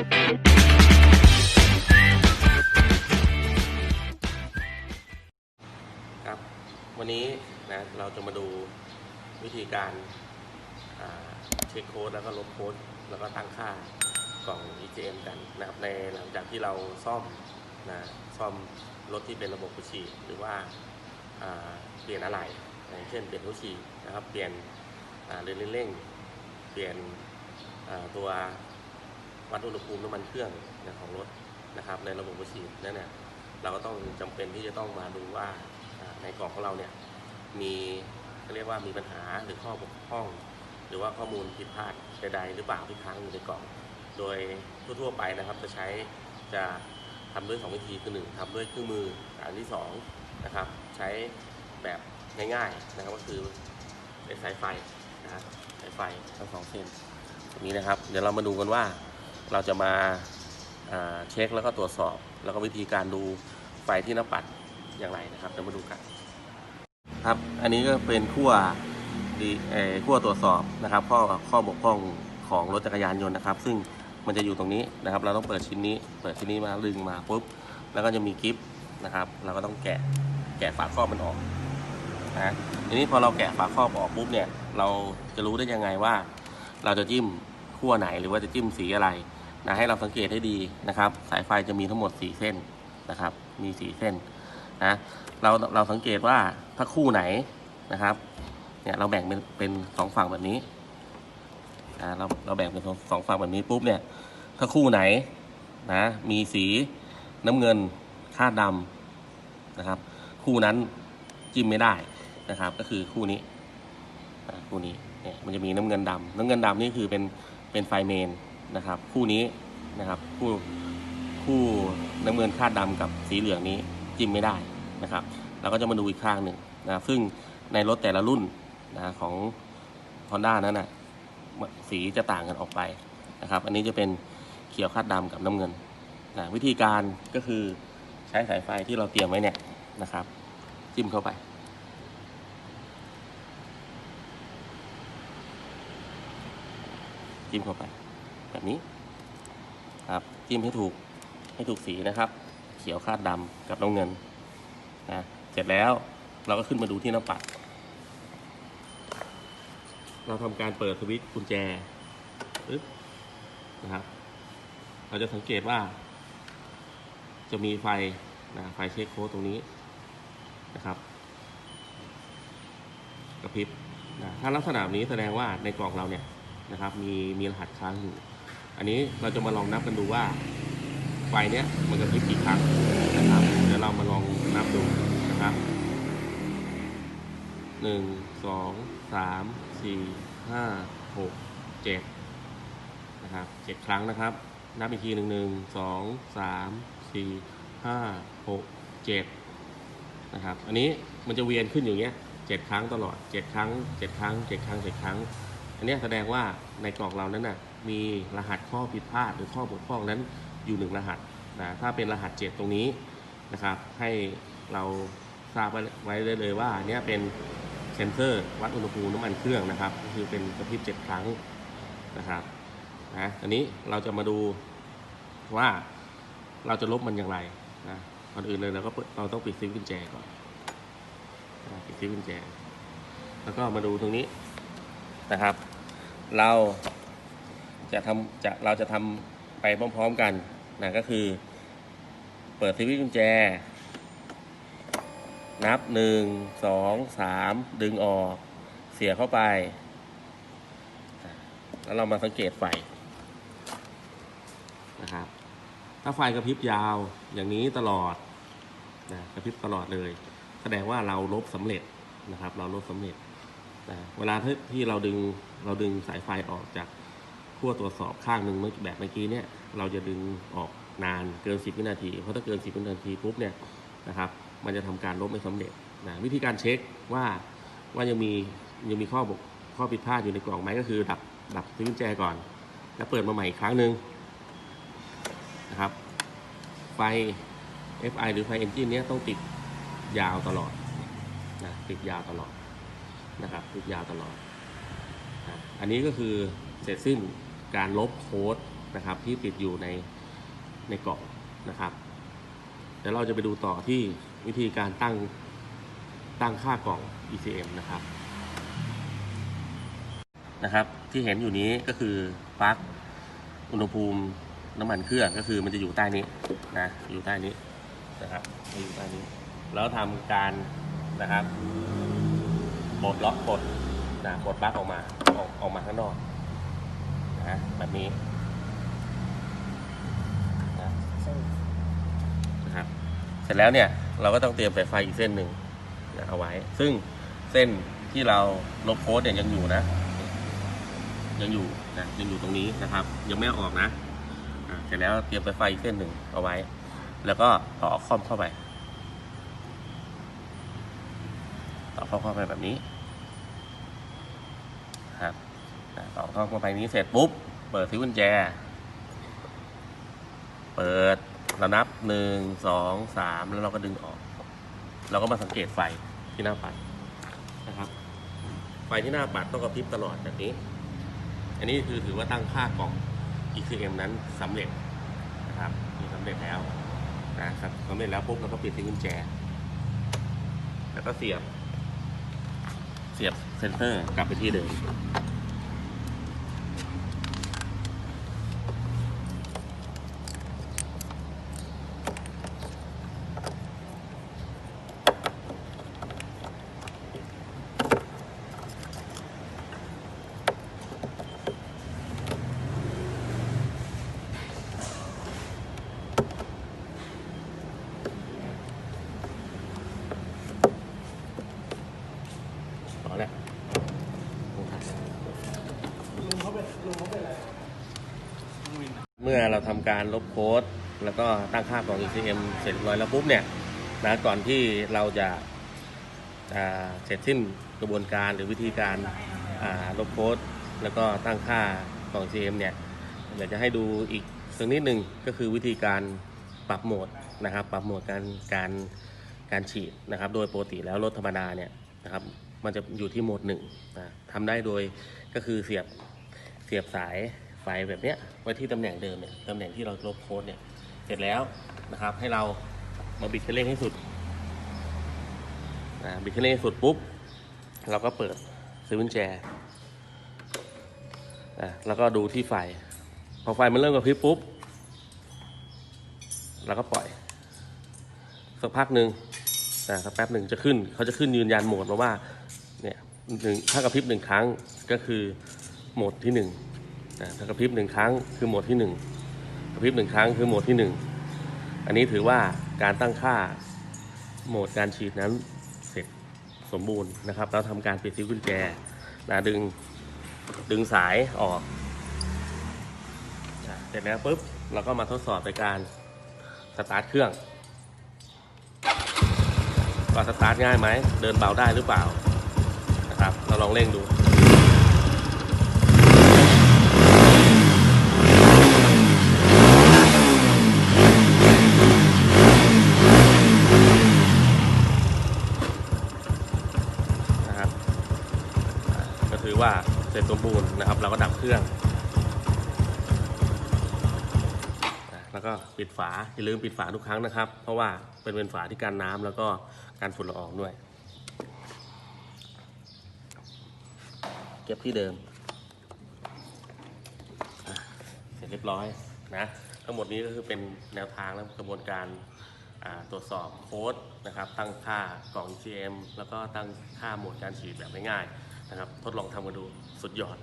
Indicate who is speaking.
Speaker 1: ครับ วันนี้นะเราจะมาดูวิธีการเช็คโค้ดแล้วก็ลบโค้ดแล้วก็ตั้งค่ากล่อง EGM กันนะครับในหลังจากที่เราซ่อมนะซ่อมรถที่เป็นระบบผู้ฉีหรือว่าเปลี่ยนอะไหล่อย่างเช่นเปลี่ยนหัวฉีนะครับเปลี่ยนเรือนเร่ง เปลี่ยนตัว วัดอุณหภูมิน้ำมันเครื่องนะของรถนะครับ ในระบบหัวฉีนั่นเนี่ยเราก็ต้องจำเป็นที่จะต้องมาดูว่าในกล่องของเราเนี่ยมีเรียกว่ามีปัญหาหรือข้อบกพร่อง หรือว่าข้อมูลผิดพลาดใดๆหรือเปล่าที่ค้างอยู่ในกล่อง โดยทั่วๆไปนะครับจะใช้จะทำด้วย 2 วิธีคือ 1ทำด้วยเครื่องมืออันที่2นะครับใช้แบบง่ายๆนะครับก็คือเป็นสายไฟนะครับสายไฟทั้งสองเส้นตรงนี้นะครับ เดี๋ยวเรามาดูกันว่า เราจะมาาเช็คแล้วก็ตรวจสอบ แล้วก็วิธีการดูไฟที่น้าปัดอย่างไรนะครับเดี๋ยวมาดูกัน ครับ อันนี้ก็เป็นขั้วดีเอขั้วตรวจสอบนะครับ ข้อข้อบกพร่องของรถจักรยานยนต์นะครับ ซึ่งมันจะอยู่ตรงนี้นะครับ เราต้องเปิดชิ้นนี้ เปิดชิ้นนี้มาดึงมาปุ๊บแล้วก็จะมีกิฟนะครับ เราก็ต้องแกะแกะฝาครอบมันออกนะทีนี้พอเราแกะฝาครอบออกปุ๊บเนี่ย เราจะรู้ได้ยังไงว่า เราจะจิ้มขั้วไหนหรือว่าจะจิ้มสีอะไร นะให้เราสังเกตให้ดีนะครับ สายไฟจะมีทั้งหมด 4 เส้นนะครับ มี 4 เส้นนะเราเราสังเกตว่าถ้าคู่ไหนนะครับเนี่ยเราแบ่งเป็นเป็นสองฝั่งแบบนี้อ่าเราเราแบ่งเป็นสองฝั่งแบบนี้ปุ๊บเนี่ยถ้าคู่ไหนนะมีสีน้ำเงินคาดดำนะครับ คู่นั้นจิ้มไม่ได้นะครับ ก็คือคู่นี้คู่นี้เนี่ยมันจะมีน้ำเงินดำน้ำเงินดำนี่คือเป็นเป็นไฟเมน นะครับ คู่นี้นะครับ คู่คู่น้ำเงินคาดดำกับสีเหลืองนี้จิ้มไม่ได้นะครับเราก็จะมาดูอีกข้างหนึ่งนะซึ่งในรถแต่ละรุ่นนะของ Honda นั้นนะสีจะต่างกันออกไปนะครับ อันนี้จะเป็นเขียวคาดดำกับน้ำเงินนะวิธีการก็คือใช้สายไฟที่เราเตรียมไว้เนี่ยนะครับ จิ้มเข้าไปจิ้มเข้าไป แบบนี้ครับจิ้มให้ถูกให้ถูกสีนะครับ เขียวคาดดำกับน้ำเงินนะเสร็จแล้วเราก็ขึ้นมาดูที่หน้าปัด เราทำการเปิดสวิตช์กุญแจปึ๊บนะครับ เราจะสังเกตว่า จะมีไฟนะไฟเช็คโค้ดตรงนี้นะครับกระพริบนะถ้าลักษณะนี้แสดงว่าในกล่องเราเนี่ยนะครับ มีมีรหัสค้างอยู่ อันนี้เราจะมาลองนับกันดูว่า ไฟเนี้ยมันกระพริบกี่ครั้งนะครับเดี๋ยวเรามาลองนับดูนะครับหนึ่งสองสามสี่ห้าหกเจ็ดนะครับเจ็ดครั้งนะครับ นับอีกทีหนึ่งหนึ่งสองสามสี่ห้าหกเจ็ดนะครับ อันนี้มันจะเวียนขึ้นอย่างเงี้ยเจ็ดครั้งตลอดเจ็ดครั้งเจ็ดครั้งเจ็ดครั้งเจ็ดครั้ง อันนี้แสดงว่าในกล่องเรานั้นน่ะมีรหัสข้อผิดพลาดหรือข้อบกพร่องนั้นอยู่หนึ่งรหัสนะถ้าเป็นรหัสเจ็ดตรงนี้นะครับ ให้เราทราบไว้ได้เลยว่าอันเนี้ยเป็นเซนเซอร์วัดอุณหภูมิน้ำมันเครื่องนะครับก็คือเป็นกระพริบเจ็ดครั้งนะครับนะอันนี้เราจะมาดูว่าเราจะลบมันอย่างไรนะก่อนอื่นเลยเราก็เราต้องปิดซิปกุญแจก่อนปิดซิปกุญแจ แล้วก็มาดูตรงนี้นะครับ เราจะทำจะเราจะทำไปพร้อมๆกันนะก็คือ เปิดสวิตช์กุญแจ นับหนึ่งสองสามดึงออกเสียเข้าไป แล้วเรามาสังเกตไฟนะครับ ถ้าไฟกระพริบยาวอย่างนี้ตลอดนะกระพริบตลอดเลย แสดงว่าเราลบสำเร็จนะครับ เราลบสำเร็จ นะเวลาที่เราดึงเราดึงสายไฟออกจากขั้วตรวจสอบข้างหนึ่งเมื่อแบบเมื่อกี้เนี่ยเราจะดึงออกนานเกิน 10 วินาที เพราะถ้าเกิน 10 วินาทีปุ๊บเนี่ยนะครับมันจะทำการลบไม่สำเร็จนะวิธีการเช็คว่าว่ายังมียังมีข้อบกข้อผิดพลาดอยู่ในกล่องไหมก็คือดับดับสวิตช์กุญแจก่อน แล้วเปิดมาใหม่อีกครั้งหนึ่งนะครับไฟ FI หรือไฟเอนจินเนี้ยต้องติดยาวตลอดนะติดยาวตลอด นะครับติดยาวตลอด อันนี้ก็คือเสร็จสิ้นการลบโค้ดนะครับที่ติดอยู่ในในกล่องนะครับเดี๋ยวเราจะไปดูต่อที่วิธีการตั้งตั้งค่ากล่อง ECM นะครับนะครับ ที่เห็นอยู่นี้ก็คือปลั๊กอุณหภูมิน้ำมันเครื่องก็คือมันจะอยู่ใต้นี้นะอยู่ใต้นี้นะครับอยู่ใต้นี้ แล้วทำการนะครับ ปลดล็อกปลดนะปลดปลั๊กออกมาออกออกมาข้างนอกนะแบบนี้นะนะครับเสร็จแล้วเนี่ยเราก็ต้องเตรียมสายไฟอีกเส้นหนึ่งนะเอาไว้ ซึ่งเส้นที่เราลบโค้ดเนี่ยยังอยู่นะ ยังอยู่นะยังอยู่ตรงนี้นะครับ ยังไม่อออกนะเสร็จแล้วเตรียมสายไฟอีกเส้นหนึ่งเอาไว้ แล้วก็ต่อคอมเข้าไป ต่อคอมเข้าไปแบบนี้ครับอ่าต่อคอมเข้าไปนี้เสร็จปุ๊บ เปิดที่กุญแจ เปิดเรานับหนึ่งสองสามแล้วเราก็ดึงออก เราก็มาสังเกตไฟที่หน้าปัดนะครับ ไฟที่หน้าปัดต้องกระพริบตลอดแบบนี้ อันนี้คือถือว่าตั้งค่ากล่อง ECM นั้นสำเร็จนะครับมีสำเร็จแล้วนะครับสำเร็จแล้วปุ๊บเราก็ปิดที่กุญแจ แล้วก็เสียบ สียบเซนเซอร์กลับไปที่เดิม ต่อแล้ว เมื่อเราทำการลบโค้ด แล้วก็ตั้งค่าของ ECM เสร็จเรียบร้อยแล้วปุ๊บเนี่ยนะก่อนที่เราจะเสร็จสิ้นกระบวนการหรือวิธีการลบโค้ด แล้วก็ตั้งค่าของ ECM เนี่ยอยากจะให้ดูอีกสักนิดหนึ่งก็คือวิธีการปรับโหมดนะครับ ปรับโหมดการการการฉีดนะครับ โดยปกติแล้วรถธรรมดาเนี่ยนะครับมันจะอยู่ที่โหมดหนึ่งนะทำได้โดยก็คือเสียบ สียบสายไฟแบบเนี้ยไว้ที่ตำแหน่งเดิมเนี่ยตำแหน่งที่เราลบโค้ดเนี่ยเสร็จแล้วนะครับ ให้เรามาบิดคันเร่งให้สุดนะบิดคันเร่งให้สุดปุ๊บเราก็เปิดซื้อกุญแจนะแล้วก็ดูที่ไฟ พอไฟมันเริ่มกระพริบปุ๊บเราก็ปล่อย สักพักหนึ่งนะสักแป๊บหนึ่งจะขึ้น เขาจะขึ้นยืนยันโหมดมาว่าเนี่ยหนึ่งถ้ากระพริบหนึ่งครั้งก็คือ โหมดที่หนึ่งถ้ากระพริบหนึ่งครั้งคือโหมดที่หนึ่งกระพริบหนึ่งครั้งคือโหมดที่หนึ่งอันนี้ถือว่าการตั้งค่าโหมดการฉีดนั้นเสร็จสมบูรณ์นะครับ แล้วทำการปิดซิวกุญแจนะดึงดึงสายออกเสร็จแล้วปุ๊บเราก็มาทดสอบในการสตาร์ทเครื่องว่าสตาร์ทง่ายไหม เดินเบาได้หรือเปล่านะครับ เราลองเร่งดู นะครับอ่าก็ ถือว่าเสร็จสมบูรณ์นะครับ เราก็ดับเครื่อง แล้วก็ปิดฝาอย่าลืมปิดฝาทุกครั้งนะครับ เพราะว่าเป็นเป็นฝาที่กันน้ำแล้วก็การฝุ่นละอองด้วย เก็บที่เดิมเสร็จเรียบร้อยนะทั้งหมดนี้ก็คือเป็นแนวทางและกระบวนการตรวจสอบโค้ดนะครับ ตั้งค่ากล่อง GM แล้วก็ตั้งค่าโหมดการฉีดแบบง่ายๆ นะครับ ทดลองทำกันดูสุดยอด